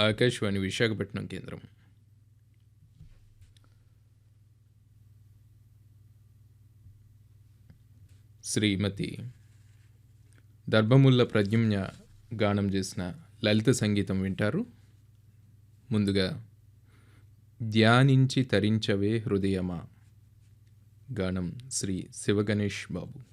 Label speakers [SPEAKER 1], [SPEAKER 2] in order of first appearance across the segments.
[SPEAKER 1] ఆకాశవాణి విశాఖపట్నం కేంద్రం. శ్రీమతి దర్భముల్ల ప్రజ్ఞ గానం చేసిన లలిత సంగీతం వింటారు. ముందుగా ధ్యానించి తరించవే హృదయమా? గానం శ్రీ శివగణేష్ బాబు.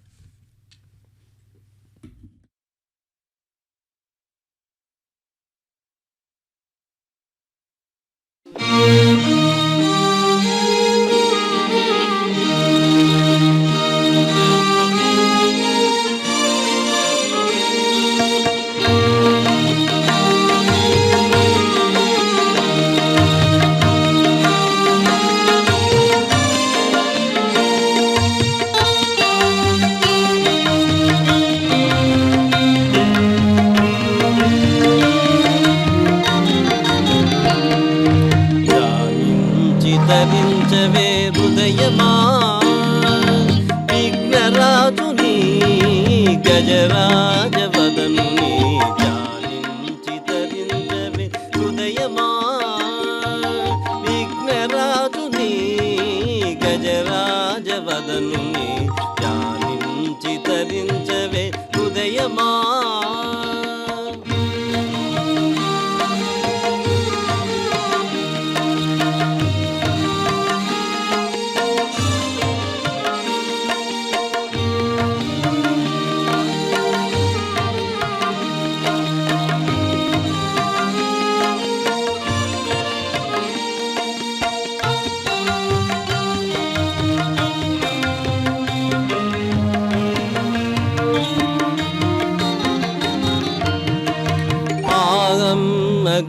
[SPEAKER 2] ధ్యానించి llevar, llevar.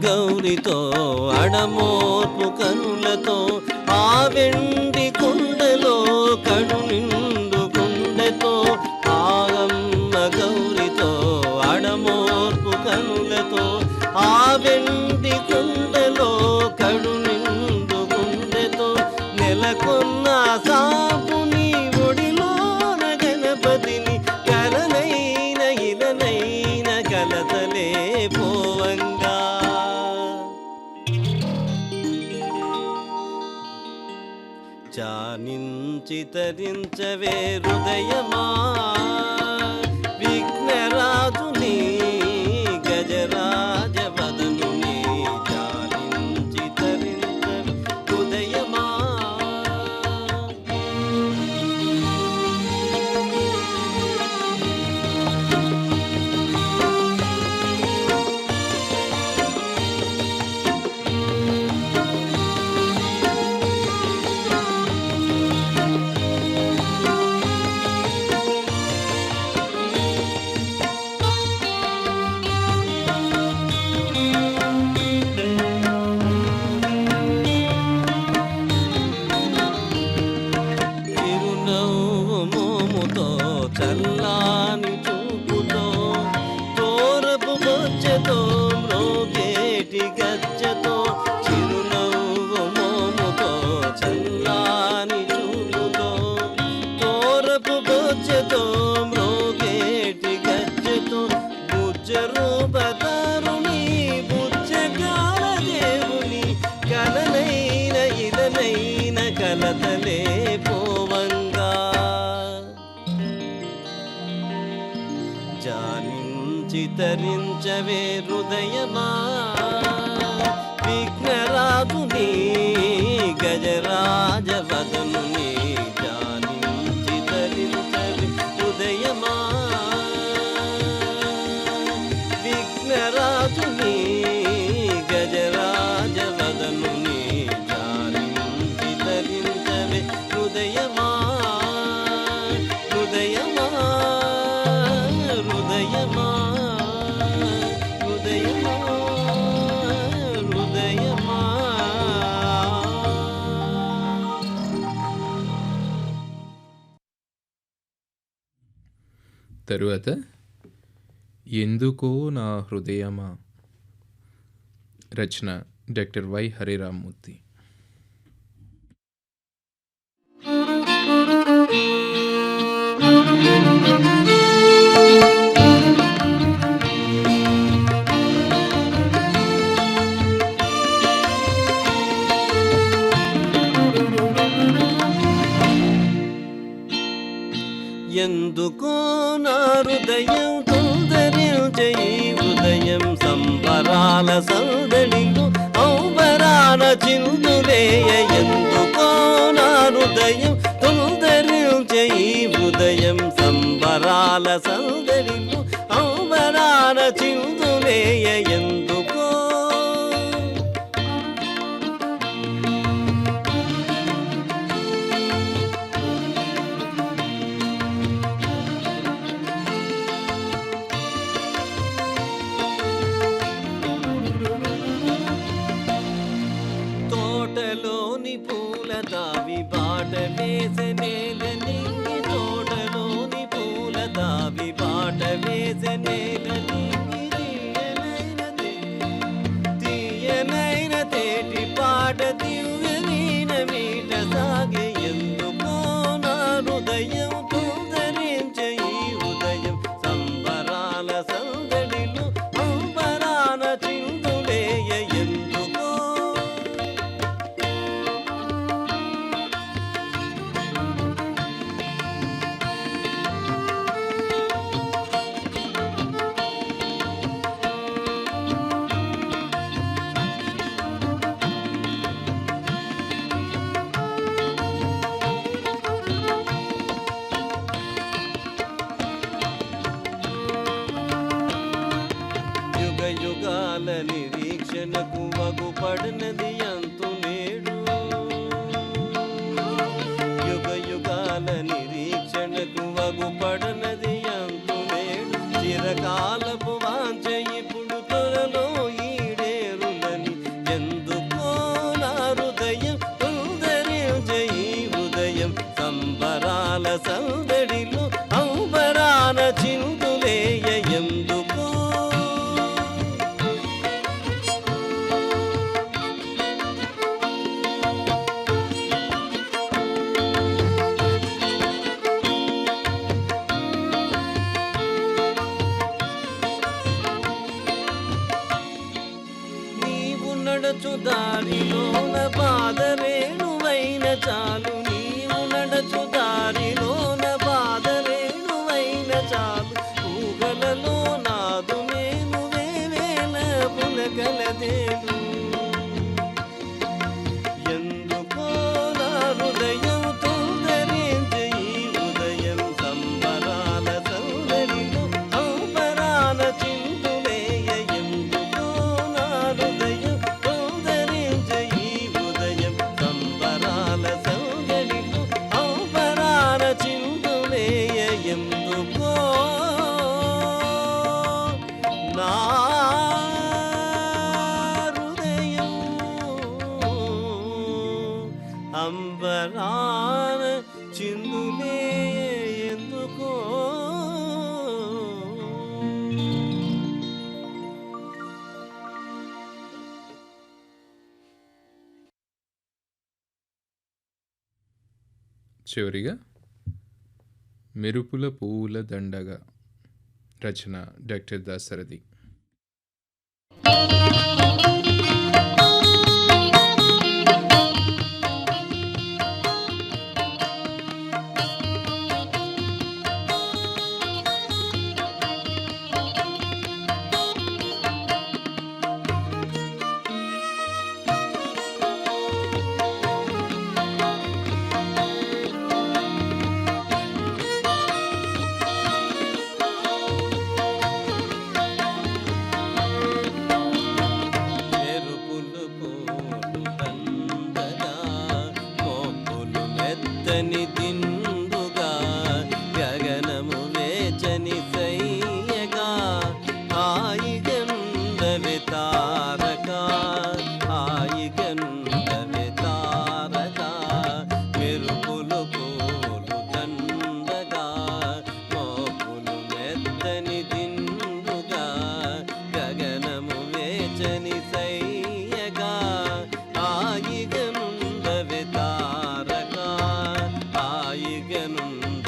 [SPEAKER 2] గౌరితో అడమోర్పు కనులతో ఆ వెండి కుండ జానించి హృదయమా? బొచ్చెతో మ్రోగేటి గజ్జతో బుజ్జరు బదారుని బుజ్జగాల దేవుని కలనైన ఇదనైన కలతలే పోవంగా. జానించి తరించవే హృదయమా విఘ్నరాజుని గజరా.
[SPEAKER 1] తరువాత ఎందుకో నా హృదయమా? రచన డాక్టర్ వై హరిరామ్మూర్తి.
[SPEAKER 2] చేయ ఎందుకో నా హృదయం. తొందరం చేయి ఉదయం సంబరాల సందడిలో అంబరాల చిందునేయ да. నా హృదయం అంబరాన చిందులే ఎందుకో?
[SPEAKER 1] చివరిగా మెరుపుల
[SPEAKER 2] పూల దండగా. રચના ડૉક્ટર દાસરથી ganun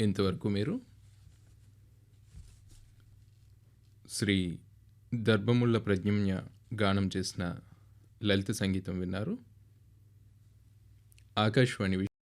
[SPEAKER 1] ఇంతవరకు మీరు? శ్రీ దర్భముళ్ళ ప్రజ్ఞమ్య గానం చేసిన లలిత సంగీతం విన్నారు. ఆకాశవాణి